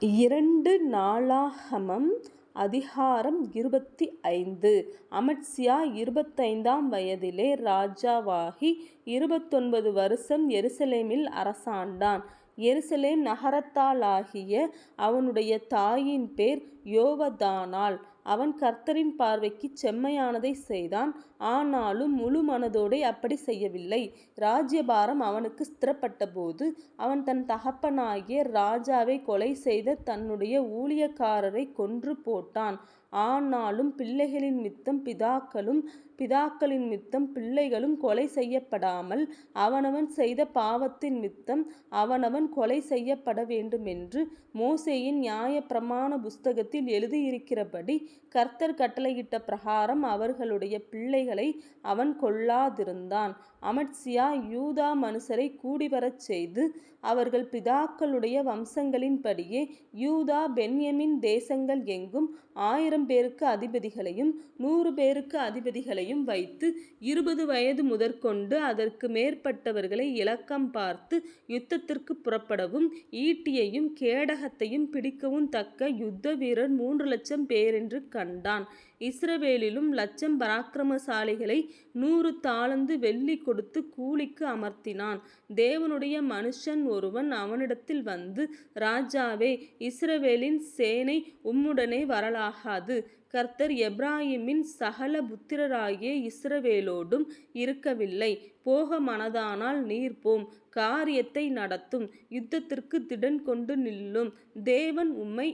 இரண்டு நாளாகமம் அதிகாரம் இருபத்தி ஐந்து அமட்சியா இருபத்தைந்தாம் வயதிலே ராஜாவாகி இருபத்தொன்பது வருஷம் எருசலேமில் அரசாண்டான். எருசலேம் நகரத்தாளாகிய அவனுடைய தாயின் பேர் யோவதானாள். அவன் கர்த்தரின் பார்வைக்குச் செம்மையானதை செய்தான். ஆனாலும் முழு மனதோடே அப்படி செய்யவில்லை. ராஜ்யபாரம் அவனுக்கு ஸ்திரப்பட்டபோது அவன் தன் தகப்பனாகிய ராஜாவை கொலை செய்த தன்னுடைய ஊழியக்காரரை கொன்று போட்டான். ஆனாலும் பிள்ளைகளின் மித்தம் பிதாக்களும் பிதாக்களின் மித்தம் பிள்ளைகளும் கொலை செய்யப்படாமல் அவனவன் செய்த பாவத்தின் மித்தம் அவனவன் கொலை செய்யப்பட வேண்டுமென்று மோசேயின் நியாய பிரமாண புஸ்தகத்தில் எழுதியிருக்கிறபடி கர்த்தர் கட்டளையிட்ட பிரகாரம் அவர்களுடைய பிள்ளைகளை அவன் கொள்ளாதிருந்தான். அமட்சியா யூதா மனுஷரை கூடிவரச் செய்து அவர்கள் பிதாக்களுடைய வம்சங்களின்படியே யூதா பென்யமின் தேசங்கள் எங்கும் ஆயிரம் பேருக்கு அதிபதிகளையும் நூறு பேருக்கு அதிபதிகளையும் வைத்து இருபது வயது முதற்கொண்டு அதற்கு மேற்பட்டவர்களை இலக்கம் பார்த்து யுத்தத்திற்கு புறப்படவும் ஈட்டியையும் கேடகத்தையும் பிடிக்கவும் தக்க யுத்த வீரர் மூன்று லட்சம் பேரென்று கண்டான். இஸ்ரவேலிலும் லட்சம் பராக்கிரமசாலிகளை நூறு தாளந்து வெள்ளி கொடுத்து கூலிக்கு அமர்த்தினான். தேவனுடைய மனுஷன் ஒருவன் அவனிடத்தில் வந்து ராஜாவே இஸ்ரவேலின் சேனை உம்முடனே வரலாகாது. கர்த்தர் எப்ராஹிமின் சகல புத்திரராகிய இஸ்ரவேலோடும் இருக்கவில்லை. போக மனதானால் நீர் போம். காரியத்தை நடத்தும். யுத்தத்திற்கு திடன் கொண்டு நில்லும். தேவன் உம்மை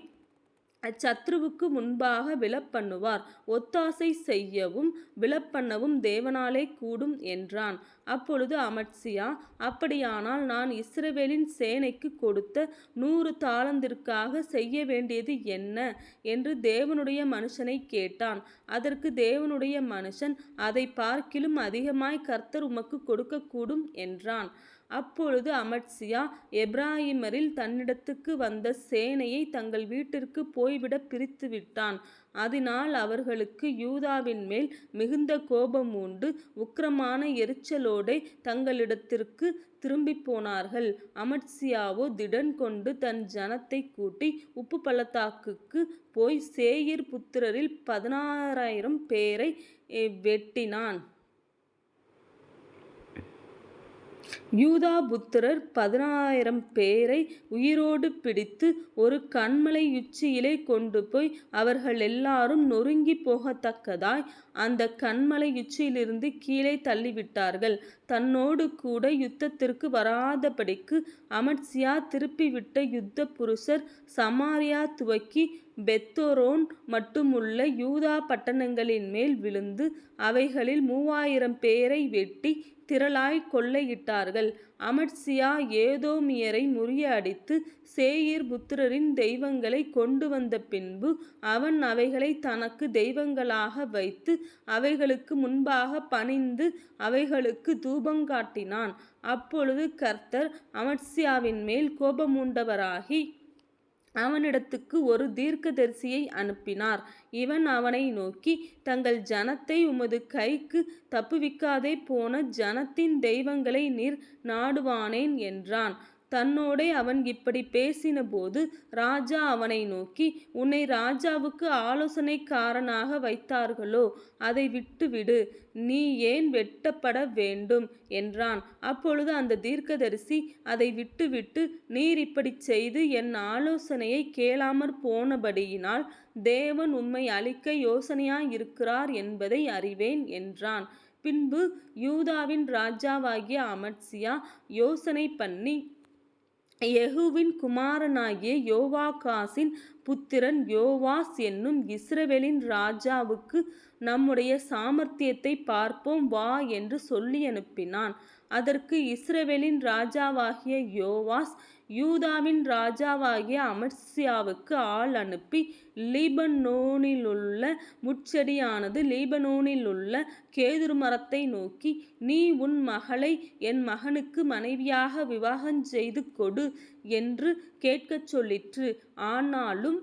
அச்சத்ருவுக்கு முன்பாக விழப்பண்ணுவார். ஒத்தாசை செய்யவும் விழப்பண்ணவும் தேவனாலே கூடும் என்றான். அப்பொழுது அமட்சியா அப்படியானால் நான் இஸ்ரவேலின் சேனைக்கு கொடுத்த நூறு தாளந்திற்காக செய்ய வேண்டியது என்ன? என்று தேவனுடைய மனுஷனைக் கேட்டான். அதற்கு தேவனுடைய மனுஷன் அதைப் பார்க்கிலும் அதிகமாய் கர்த்தர் உமக்கு கொடுக்கக்கூடும் என்றான். அப்பொழுது அமத்சியா எப்ராஹிமரில் தன்னிடத்துக்கு வந்த சேனையை தங்கள் வீட்டிற்குப் போய்விடப் பிரித்துவிட்டான். அதனால் அவர்களுக்கு யூதாவின்மேல் மிகுந்த கோபமூண்டு உக்கிரமான எரிச்சலோடே தங்களிடத்திற்குத் அமட்சியாவோ அமத்சியாவோ திடன்கொண்டு தன் ஜனத்தைக் கூட்டி உப்பு பள்ளத்தாக்குக்கு போய் சேயிர் புத்திரரில் பதினாறாயிரம் பேரை வெட்டினான். யூதா புத்திரர் பதினாயிரம் பேரை உயிரோடு பிடித்து ஒரு கண்மலை உச்சியிலே கொண்டு போய் அவர்கள் எல்லாரும் நொறுங்கிப் போகத்தக்கதாய் அந்த கண்மலை உச்சியிலிருந்து கீழே தள்ளிவிட்டார்கள். தன்னோடு கூட யுத்தத்திற்கு வராதபடிக்கு அமத்சியா திருப்பிவிட்ட யுத்த புருஷர் சமாரியா துவக்கி பெத்தோரோன் மட்டுமுள்ள யூதா பட்டணங்களின் மேல் விழுந்து அவைகளில் மூவாயிரம் பேரை வெட்டி திரளாய் கொள்ளையிட்டார்கள். அமத்சியா ஏதோமியரை முறியடித்து சேயீர் புத்திரரின் தெய்வங்களை கொண்டு வந்த பின்பு அவன் அவைகளை தனக்கு தெய்வங்களாக வைத்து அவைகளுக்கு முன்பாக பணிந்து அவைகளுக்குத் தூபங்காட்டினான். அப்பொழுது கர்த்தர் அமத்சியாவின்மேல் கோபமூண்டவராகி அவனிடத்துக்கு ஒரு தீர்க்கதரிசியை அனுப்பினார். இவன் அவனை நோக்கி தங்கள் ஜனத்தை உமது கைக்கு தப்புவிக்காதே போன ஜனத்தின் தெய்வங்களை நீர் நாடுவானேன்? என்றான். தன்னோடே அவன் இப்படிப் பேசினபோது ராஜா அவனை நோக்கி உன்னை ராஜாவுக்கு ஆலோசனைக்காரனாக வைத்தார்களோ? அதை விட்டுவிடு. நீ ஏன் வெட்டப்பட வேண்டும்? என்றான். அப்பொழுது அந்த தீர்க்கதரிசி அதை விட்டுவிட்டு நீர் இப்படிச் செய்து என் ஆலோசனையை கேளாமற் போனபடியினால் தேவன் உம்மை அழிக்க யோசனையாயிருக்கிறார் என்பதை அறிவேன் என்றான். பின்பு யூதாவின் ராஜாவாகிய அமர்சியா யோசனை பண்ணி யெகூவின் குமாரனாகிய யோவாகாசின் புத்திரன் யோவாஸ் என்னும் இஸ்ரவேலின் ராஜாவுக்கு நம்முடைய சாமர்த்தியத்தைப் பார்ப்போம் வா என்று சொல்லி அனுப்பினான். அதற்கு இஸ்ரவேலின் ராஜாவாகிய யோவாஸ் யூதாவின் ராஜாவாகிய அமர்சியாவுக்கு ஆள் அனுப்பி லீபனோனிலுள்ள முட்செடியானது லீபனோனிலுள்ள கேதுருமரத்தை நோக்கி நீ உன் மகளை என் மகனுக்கு மனைவியாக விவாகஞ்செய்து கொடு என்று கேட்கச் சொல்லிற்று. ஆனாலும்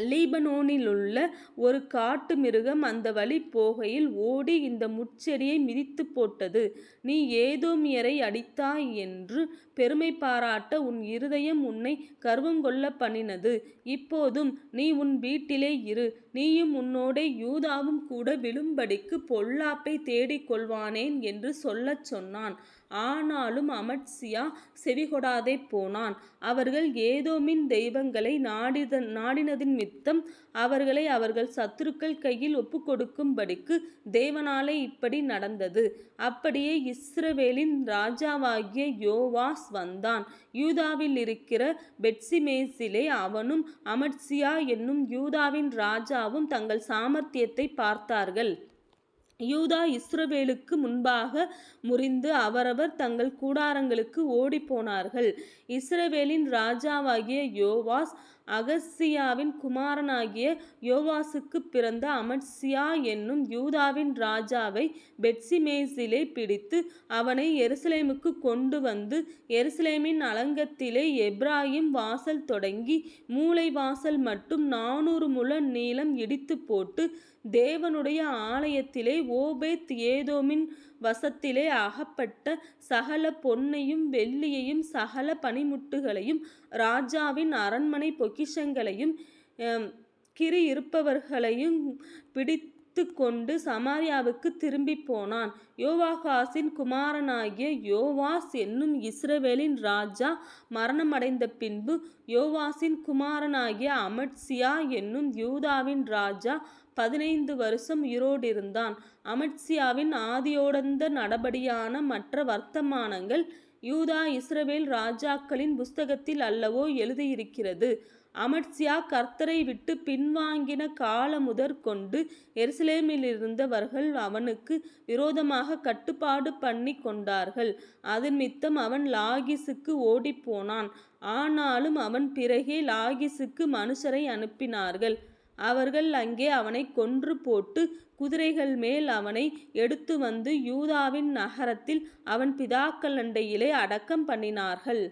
லீபனோனிலுள்ள ஒரு காட்டு மிருகம் அந்த வழி போகையில் ஓடி இந்த முட்செடியை மிதித்துப் போட்டது. நீ ஏதோமியரை அடித்தாய் என்று பெருமை பாராட்ட உன் இருதயம் உன்னை கர்வம் கொள்ள பண்ணினது. இப்போதும் நீ உன் வீட்டிலே இரு. நீயும் உன்னோட யூதாவும் கூட விழும்படிக்கு பொல்லாப்பைத் தேடிக் கொள்வானேன் என்று சொல்லச் சொன்னான். ஆனாலும் அமத்சியா செவிகொடாதே போனான். அவர்கள் ஏதோமின் தெய்வங்களை நாடினதினிமித்தம் அவர்களை அவர்கள் சத்துருக்கள் கையில் ஒப்புக்கொடுக்கும்படிக்கு தேவனாலே இப்படி நடந்தது. அப்படியே இஸ்ரவேலின் ராஜாவாகிய யோவாஸ் வந்தான். யூதாவில் இருக்கிற பெட்சிமேசிலே அவனும் அமத்சியா என்னும் யூதாவின் ராஜாவும் தங்கள் சாமர்த்தியத்தைப் பார்த்தார்கள். யூதா இஸ்ரவேலுக்கு முன்பாக முறிந்து அவரவர் தங்கள் கூடாரங்களுக்கு ஓடிப்போனார்கள். இஸ்ரவேலின் ராஜாவாகிய யோவாஸ் அகசியாவின் குமாரனாகிய யோவாசுக்குப் பிறந்த அமட்சியா என்னும் யூதாவின் ராஜாவை பெட்சிமேசிலே பிடித்து அவனை எருசலேமுக்கு கொண்டு வந்து எருசலேமின் அலங்கத்திலே எப்ராஹிம் வாசல் தொடங்கி மூளை வாசல் மட்டும் நானூறு முழ நீளம் இடித்துப்போட்டு தேவனுடைய ஆலயத்திலே ஓபேத் ஏதோமின் வசத்திலே அகப்பட்ட சகல பொன்னையும் வெள்ளியையும் சகல பனிமுட்டுகளையும் ராஜாவின் அரண்மனை பொக்கிஷங்களையும் முடித்து கொண்டு சமாரியாவுக்கு திரும்பி போனான் யோவாகாசின் குமாரனாகிய யோவாஸ் என்னும் இஸ்ரவேலின் ராஜா மரணமடைந்த பின்பு யோவாசின் குமாரனாகிய அமத்சியா என்னும் யூதாவின் ராஜா பதினைந்து வருஷம் உயிரோடிருந்தான். அமட்சியாவின் ஆதியோடந்த நடபடியான மற்ற வர்த்தமானங்கள் யூதா இஸ்ரவேல் ராஜாக்களின் புஸ்தகத்தில் அல்லவோ எழுதியிருக்கிறது. அமர்சியா கர்த்தரை விட்டு பின்வாங்கின காலமுதற்கொண்டு எருசலேமிலிருந்தவர்கள் அவனுக்கு விரோதமாக கட்டுப்பாடு பண்ணி கொண்டார்கள். அதினிமித்தம் அவன் லாகிசுக்கு ஓடிப்போனான். ஆனாலும் அவன் பிறகே லாகிசுக்கு மனுஷரை அனுப்பினார்கள். அவர்கள் அங்கே அவனைக் குதிரைகள் மேல் அவனை எடுத்து வந்து யூதாவின் நகரத்தில் அவன் பிதாக்களண்டையிலே அடக்கம் பண்ணினார்கள்.